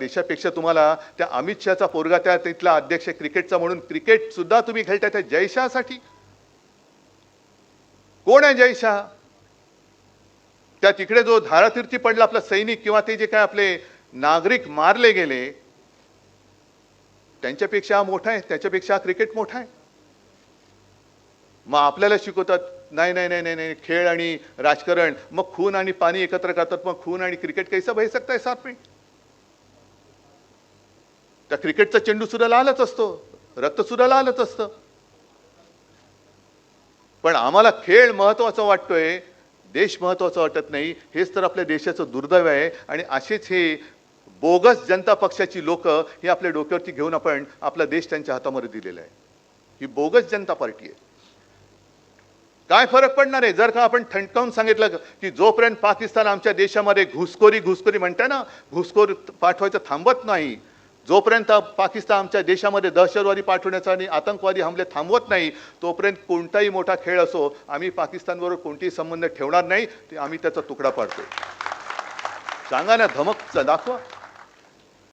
देशापेक्षा तुम्हाला त्या अमित शहाचा पोरगा त्या तिथला अध्यक्ष क्रिकेटचा म्हणून क्रिकेट सुद्धा तुम्ही खेळताय त्या जयशहासाठी कोण आहे जयशाह त्या तिकडे जो धारातीर्थी पडला आपला सैनिक किंवा ते जे काय आपले नागरिक मारले गेले त्यांच्यापेक्षा हा मोठा आहे त्याच्यापेक्षा हा क्रिकेट मोठा आहे. मग आपल्याला शिकवतात नाही नाही नाही नाही नाही खेळ आणि राजकारण मग खून आणि पाणी एकत्र करतात मग खून आणि क्रिकेट कैसा भय सकता है साथ में? त्या क्रिकेटचा चेंडू सुद्धा लालच असतो. रक्त सुद्धा लालच असतं. पण आम्हाला खेळ महत्त्वाचा वाटतोय देश महत्त्वाचा वाटत नाही हेच तर आपल्या देशाचं दुर्दैव आहे. आणि असेच हे बोगस जनता पक्षाची लोक हे आपल्या डोक्यावरती घेऊन आपण आपला देश त्यांच्या हातामध्ये दिलेला आहे. ही बोगस जनता पार्टी आहे. काय फरक पडणार आहे? जर का आपण थंडकावून सांगितलं की जोपर्यंत पाकिस्तान आमच्या देशामध्ये घुसखोरी घुसखोरी म्हणताय ना घुसखोरी पाठवायचं थांबत नाही जोपर्यंत पाकिस्तान आमच्या देशामध्ये दहशतवादी पाठवण्याचा आणि आतंकवादी हमले थांबवत नाही तोपर्यंत कोणताही मोठा खेळ असो आम्ही पाकिस्तानबरोबर कोणतेही संबंध ठेवणार नाही ते आम्ही त्याचा तुकडा पाडतो सांगा ना धमक दाखवा.